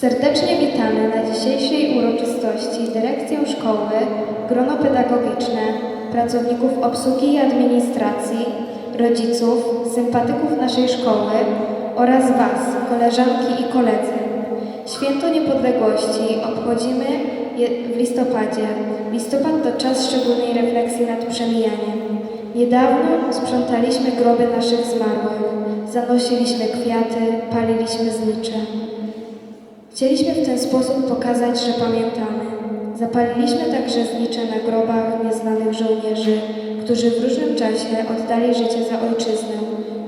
Serdecznie witamy na dzisiejszej uroczystości dyrekcję szkoły, grono pedagogiczne, pracowników obsługi i administracji, rodziców, sympatyków naszej szkoły oraz Was, koleżanki i koledzy. Święto Niepodległości obchodzimy w listopadzie. Listopad to czas szczególnej refleksji nad przemijaniem. Niedawno sprzątaliśmy groby naszych zmarłych, zanosiliśmy kwiaty, paliliśmy znicze. Chcieliśmy w ten sposób pokazać, że pamiętamy. Zapaliliśmy także znicze na grobach nieznanych żołnierzy, którzy w różnym czasie oddali życie za ojczyznę.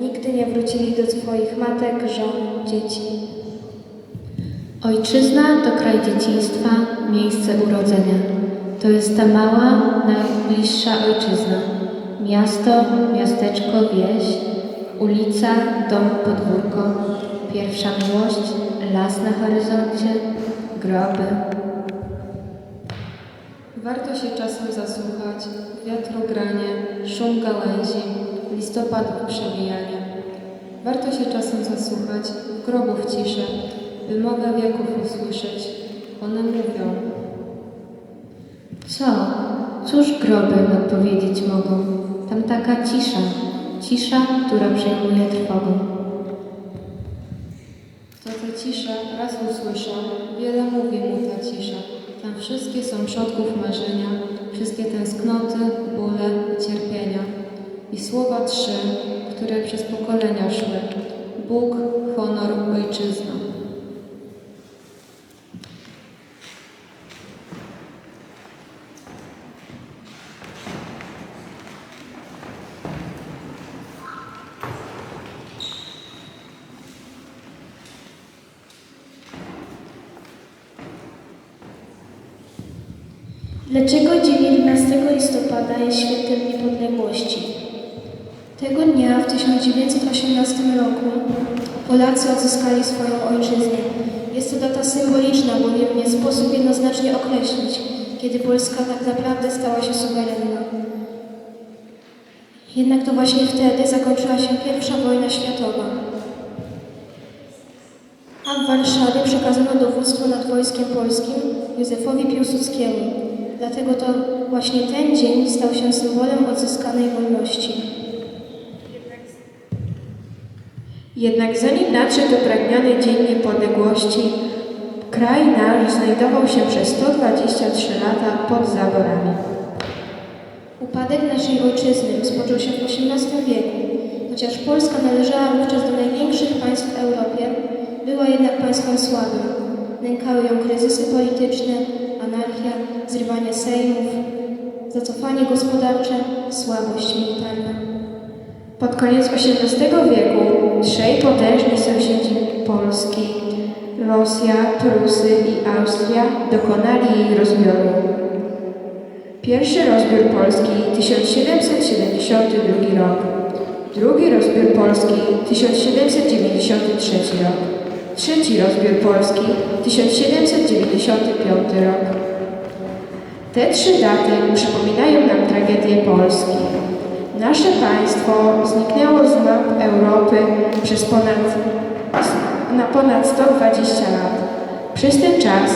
Nigdy nie wrócili do swoich matek, żon, dzieci. Ojczyzna to kraj dzieciństwa, miejsce urodzenia. To jest ta mała, najbliższa ojczyzna. Miasto, miasteczko, wieś, ulica, dom, podwórko, pierwsza miłość, las na horyzoncie, groby. Warto się czasem zasłuchać, wiatrogranie, szum gałęzi, listopadów przebijanie. Warto się czasem zasłuchać, grobów ciszę, by mowę wieków usłyszeć. One mówią, Co? Cóż groby odpowiedzieć mogą? Tam taka cisza, cisza, która przejmuje trwogą. Ciszę raz usłyszał, wiele mówi mu ta cisza. Tam wszystkie są przodków marzenia, wszystkie tęsknoty, bóle i cierpienia. I słowa trzy, które przez pokolenia szły. Bóg, honor, ojczyzna. Dlaczego 19 listopada jest świętem niepodległości? Tego dnia w 1918 roku Polacy odzyskali swoją ojczyznę. Jest to data symboliczna, bowiem nie sposób jednoznacznie określić, kiedy Polska tak naprawdę stała się suwerenna. Jednak to właśnie wtedy zakończyła się pierwsza wojna światowa. A w Warszawie przekazano dowództwo nad wojskiem polskim Józefowi Piłsudskiemu. Dlatego to właśnie ten dzień stał się symbolem odzyskanej wolności. Jednak zanim nadszedł upragniony Dzień Niepodległości, kraj nasz znajdował się przez 123 lata pod zaborami. Upadek naszej ojczyzny rozpoczął się w XVIII wieku. Chociaż Polska należała wówczas do największych państw w Europie, była jednak państwem słabym. Nękały ją kryzysy polityczne, anarchia, zrywanie sejmów, zacofanie gospodarcze, słabość militarna. Pod koniec XVIII wieku trzej potężni sąsiedzi Polski, Rosja, Prusy i Austria, dokonali jej rozbioru. Pierwszy rozbiór Polski 1772 rok, drugi rozbiór Polski 1793 rok, trzeci rozbiór Polski 1795 rok. Te trzy daty przypominają nam tragedię Polski. Nasze państwo zniknęło z map Europy przez ponad, na ponad 120 lat. Przez ten czas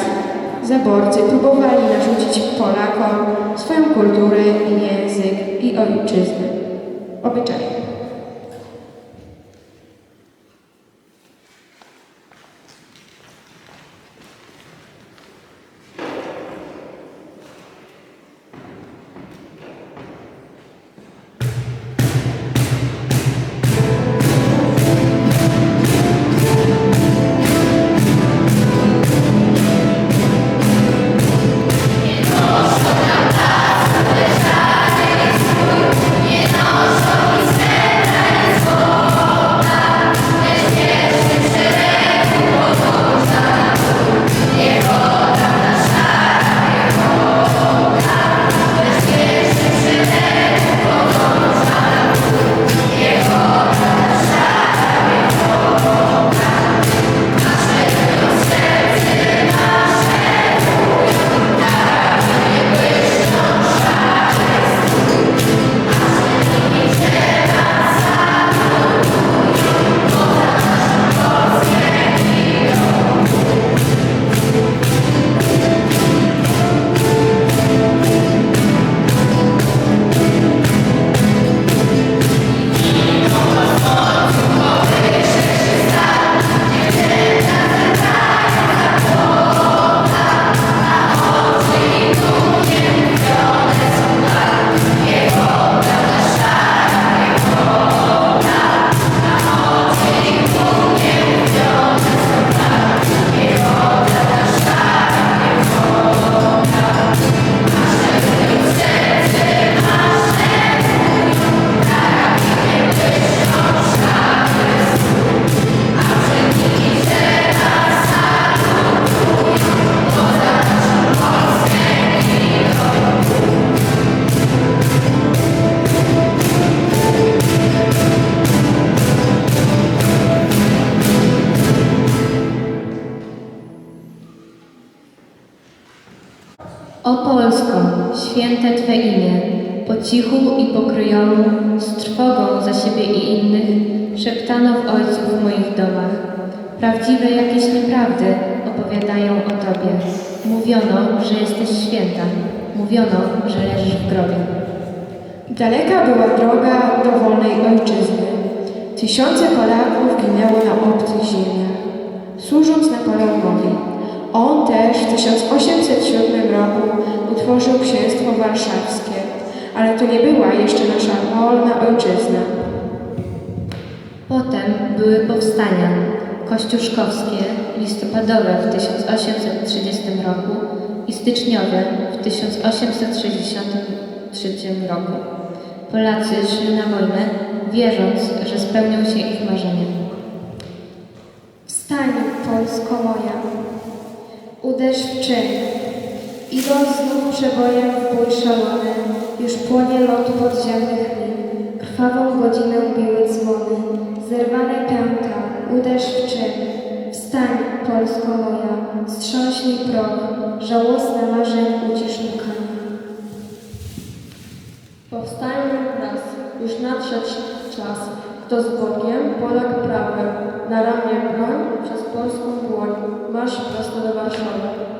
zaborcy próbowali narzucić Polakom swoją kulturę język i ojczyznę, obyczaje. Polsko, święte Twe imię, po cichu i po z trwogą za siebie i innych, szeptano w ojców moich domach. Prawdziwe jakieś nieprawdy opowiadają o Tobie. Mówiono, że jesteś święta. Mówiono, że leżysz w grobie. Daleka była droga do wolnej ojczyzny. Tysiące Polaków ginęło na obcych ziemiach, służąc Napoleonowi. On też w 1807 roku utworzył księstwo warszawskie, ale to nie była jeszcze nasza wolna ojczyzna. Potem były powstania kościuszkowskie, listopadowe w 1830 roku i styczniowe w 1863 roku. Polacy szli na wojnę, wierząc, że spełnią się ich marzenia. Wstań, Polsko moja, uderz w czyn. Idąc znów przebojem w bój szalony, już płonie lot podziemnych min. Krwawą godzinę biły dzwony, zerwane pęka, uderz w czyn. Wstań, Polsko moja, strząśnij proch, żałosne marzeń ucisz łkania. Wraz, już nadszedł czas. Kto z Bogiem, Polak prawy, na ramię broń, przez polską dłoń, marsz prosto do Warszawy.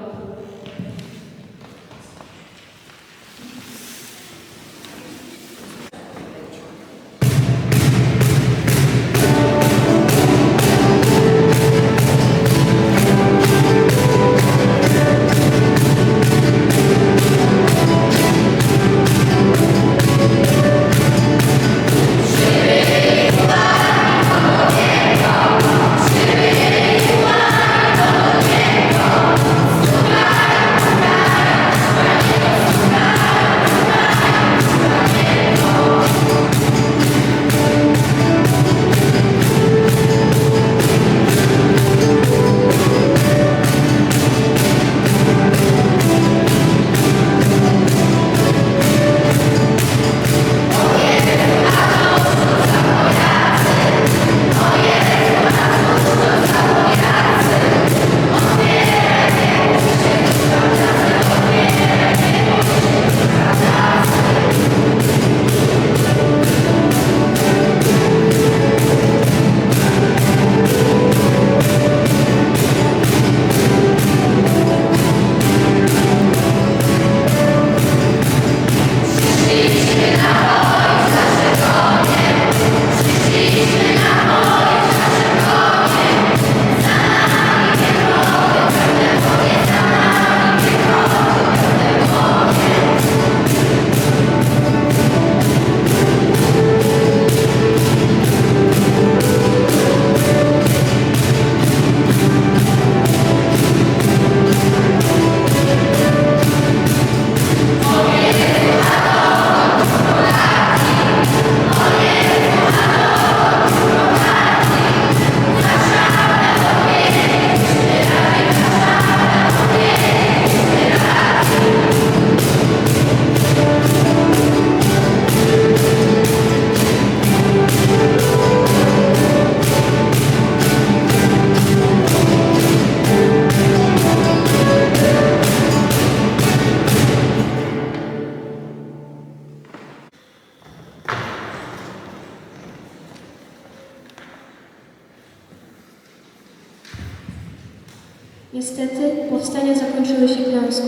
Zakończyły się klęską.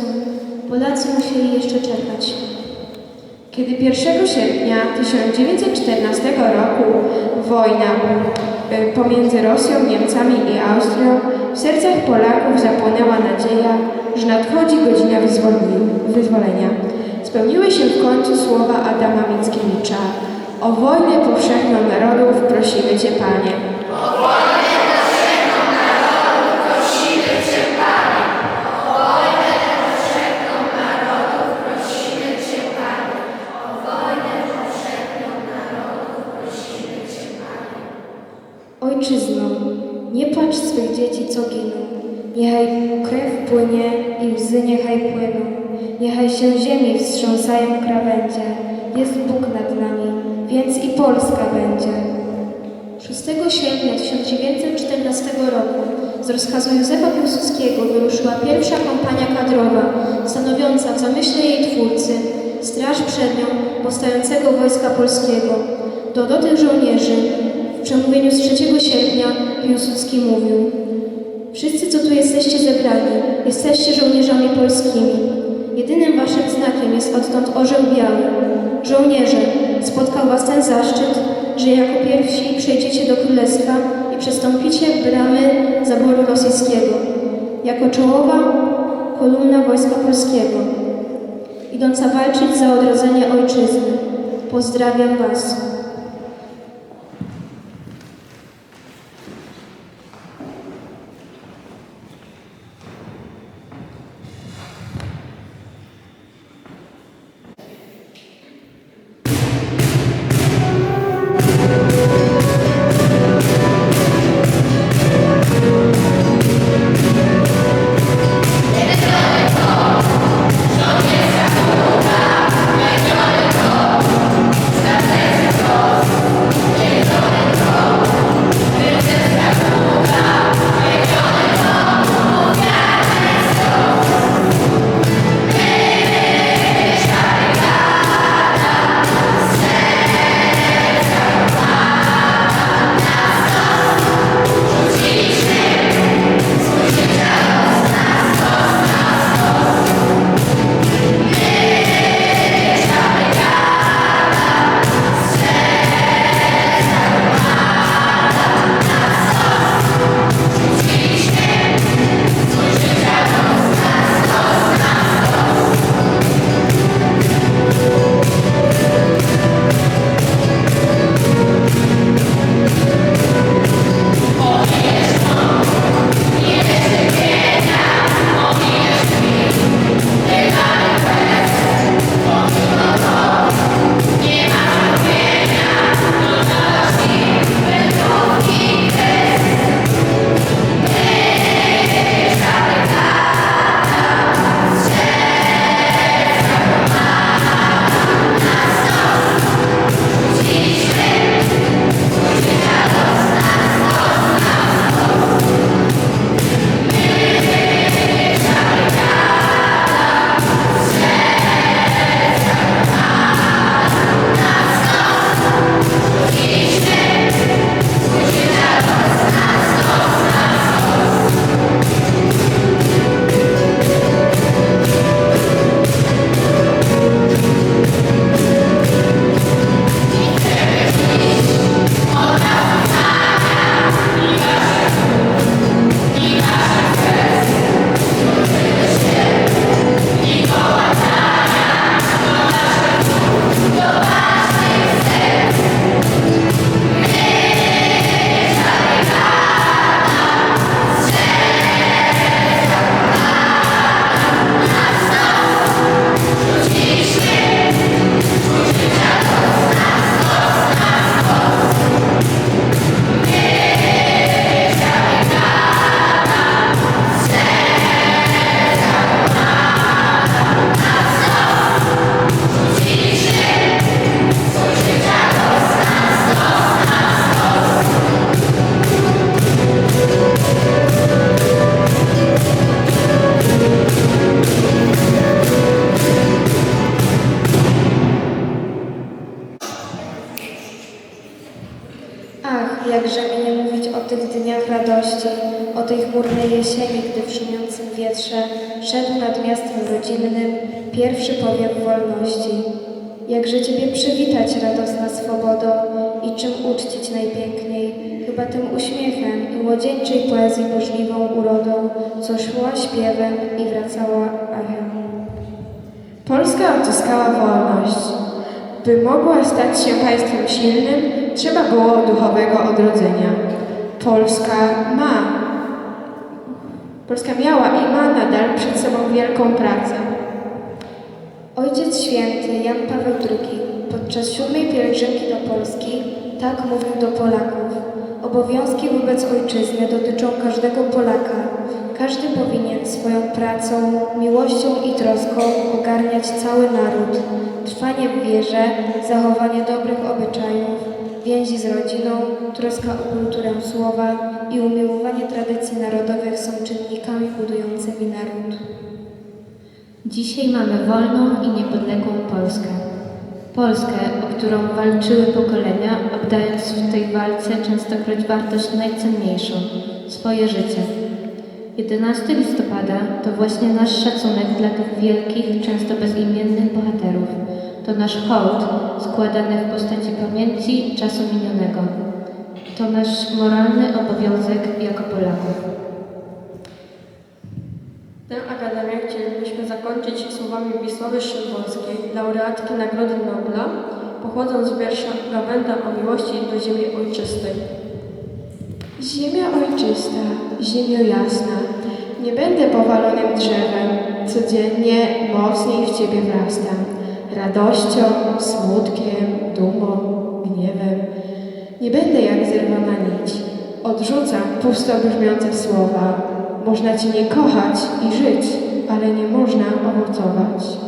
Polacy musieli jeszcze czekać. Kiedy 1 sierpnia 1914 roku wojna y, pomiędzy Rosją, Niemcami i Austrią w sercach Polaków zapłonęła nadzieja, że nadchodzi godzina wyzwolenia. Spełniły się w końcu słowa Adama Mickiewicza. O wojnę powszechną narodów prosimy Cię, Panie. Więc i Polska będzie. 6 sierpnia 1914 roku z rozkazu Józefa Piłsudskiego wyruszyła pierwsza kompania kadrowa, stanowiąca w zamyśle jej twórcy straż przednią powstającego Wojska Polskiego. Do, do tych żołnierzy w przemówieniu z 3 sierpnia Piłsudski mówił Wszyscy, co tu jesteście zebrani, jesteście żołnierzami polskimi. Jedynym waszym znakiem jest odtąd orzeł biały. Żołnierze, spotkał was ten zaszczyt, że jako pierwsi przejdziecie do królestwa i przestąpicie bramy zaboru rosyjskiego. Jako czołowa kolumna Wojska Polskiego, idąca walczyć za odrodzenie ojczyzny. Pozdrawiam was. Pierwszy powiew wolności. Jakże Ciebie przywitać, radosna swobodo, i czym uczcić najpiękniej, chyba tym uśmiechem i młodzieńczej poezji burzliwą urodą, co szła śpiewem i wracała echem. Polska odzyskała wolność. By mogła stać się państwem silnym, trzeba było duchowego odrodzenia. Polska ma, Polska miała i ma nadal przed sobą wielką pracę. Ojciec Święty Jan Paweł II podczas siódmej pielgrzymki do Polski tak mówił do Polaków. Obowiązki wobec ojczyzny dotyczą każdego Polaka. Każdy powinien swoją pracą, miłością i troską ogarniać cały naród. Trwanie w wierze, zachowanie dobrych obyczajów, więzi z rodziną, troska o kulturę słowa i umiłowanie tradycji narodowych są czynnikami budującymi naród. Dzisiaj mamy wolną i niepodległą Polskę. Polskę, o którą walczyły pokolenia, oddając w tej walce częstokroć wartość najcenniejszą swoje życie. 11 listopada to właśnie nasz szacunek dla tych wielkich, często bezimiennych bohaterów. To nasz hołd składany w postaci pamięci czasu minionego. To nasz moralny obowiązek jako Polaków. Zakończyć słowami Wisławy Szymborskiej, laureatki Nagrody Nobla, pochodząc z wiersza Gawenda o miłości do ziemi ojczystej. Ziemia ojczysta, ziemio jasna, nie będę powalonym drzewem, codziennie mocniej w Ciebie wrastam, radością, smutkiem, dumą, gniewem. Nie będę jak zerwana nić, odrzucam pusto brzmiące słowa, można Cię nie kochać i żyć, ale nie można owocować.